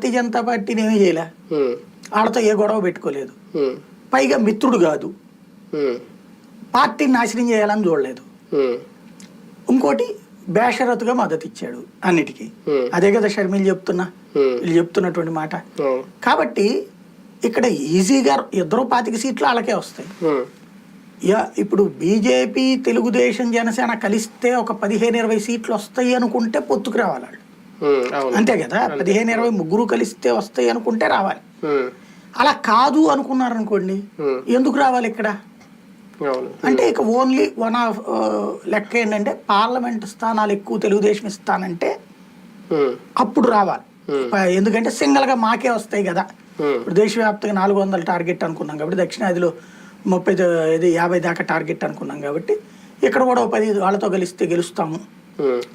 భారతీయ జనతా పార్టీని ఏమీ చేయలే. వాళ్ళతో ఏ గొడవ పెట్టుకోలేదు. పైగా మిత్రుడు కాదు. పార్టీని నాశనం చేయాలని చూడలేదు. ఇంకోటి బేషరతుగా మద్దతు ఇచ్చాడు అన్నిటికీ. అదే కదా షర్మిలు చెప్తున్నా. వీళ్ళు చెప్తున్నటువంటి మాట. కాబట్టి ఇక్కడ ఈజీగా ఇద్దరు పాతిక సీట్లు వాళ్ళకే వస్తాయి. యా ఇప్పుడు బీజేపీ తెలుగుదేశం జనసేన కలిస్తే ఒక పదిహేను ఇరవై సీట్లు వస్తాయి అనుకుంటే పొత్తుకు రావాలి అంతే కదా? పదిహేను ఇరవై ముగ్గురు కలిస్తే వస్తాయి అనుకుంటే రావాలి. అలా కాదు అనుకున్నారనుకోండి ఉమ్, ఎందుకు రావాలి ఇక్కడ? అంటే ఇక ఓన్లీ వన్ ఆఫ్ లెక్క ఏంటంటే పార్లమెంట్ స్థానాలు ఎక్కువ తెలుగుదేశం ఇస్తానంటే అప్పుడు రావాలి. ఎందుకంటే సింగల్గా మాకే వస్తాయి కదా. ఇప్పుడు దేశవ్యాప్తంగా నాలుగు వందల టార్గెట్ అనుకున్నాం కాబట్టి దక్షిణాదిలో ముప్పై ఇది యాభై దాకా టార్గెట్ అనుకున్నాం కాబట్టి ఇక్కడ కూడా పది వాళ్ళతో కలిస్తే గెలుస్తాము.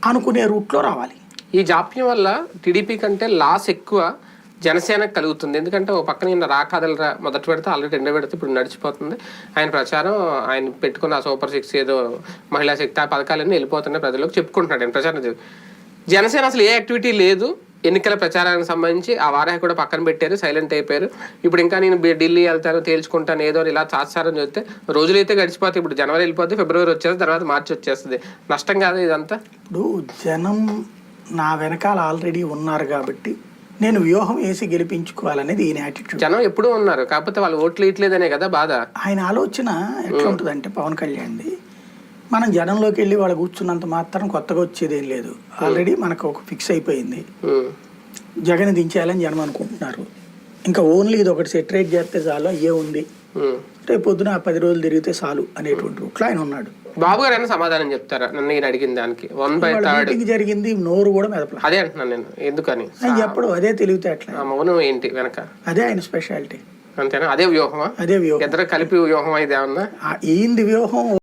అనుకునే రూట్లో రావాలి. ఈ జాప్యం వల్ల టీడీపీ కంటే లాస్ ఎక్కువ జనసేనకు కలుగుతుంది. ఎందుకంటే ఓ పక్కన నిన్న రాకాదలరా మొదటి పెడితే ఆల్రెడీ రెండో పెడితే ఇప్పుడు నడిచిపోతుంది. ఆయన ప్రచారం ఆయన పెట్టుకున్న ఆ సూపర్ సిక్స్ ఏదో మహిళా శక్తి ఆ పథకాలన్నీ వెళ్ళిపోతున్నాయి ప్రజలకు చెప్పుకుంటున్నాడు ఆయన ప్రచారం జనసేన అసలు ఏ యాక్టివిటీ లేదు. ఎన్నికల ప్రచారానికి సంబంధించి ఆ వారాహి కూడా పక్కన పెట్టారు సైలెంట్ అయిపోయారు. ఇప్పుడు ఇంకా నేను ఢిల్లీ వెళ్తాను తేల్చుకుంటాను ఏదో ఇలా చాస్తారని చెప్తే రోజులైతే గడిచిపోతాయి. ఇప్పుడు జనవరి వెళ్ళిపోతే ఫిబ్రవరి వచ్చేస్తుంది తర్వాత మార్చి వచ్చేస్తుంది. నష్టం కాదు ఇదంతా. ఇప్పుడు జనం నా వెనకాల ఆల్రెడీ ఉన్నారు కాబట్టి నేను వ్యూహం వేసి గెలిపించుకోవాలనేది ఈయన యాటిట్యూడ్ జనం ఎప్పుడూ ఉన్నారు కాకపోతే వాళ్ళు ఓట్లు ఇట్లేదనే కదా బాధ. ఆయన ఆలోచన ఎట్లా ఉంటుందంటే పవన్ కళ్యాణ్ది మనం జనంలోకి వెళ్ళి వాళ్ళు కూర్చున్నంత మాత్రం కొత్తగా వచ్చేది లేదు. ఆల్రెడీ మనకు ఒక ఫిక్స్ అయిపోయింది. జగన్ దించేయాలని జనం అనుకుంటున్నారు. ఇంకా ఓన్లీ ఇది ఒకటి సెటరేట్ చేస్తే చాలు అయ్యే ఉంది. రేపు పొద్దున పది రోజులు తిరిగితే చాలు అనేటువంటి రూట్లో ఆయన ఉన్నాడు. బాబు గారు అయినా సమాధానం చెప్తారా? నన్ను నేను అడిగిన దానికి. One by third. జరిగింది నోరు కూడా మెదపల. అదే అంటున్నాను నేను ఎందుకని? చెప్పడు అదే తెలివితే అట్లా. మౌనం ఏంటి వెనక? అదే ఆయన స్పెషాలిటీ అంతేనా? అదే వ్యూహమా? అదే వ్యూహం. ఇద్దరు కలిపి వ్యూహం ఇది ఏమన్నా ఈయనది వ్యూహం?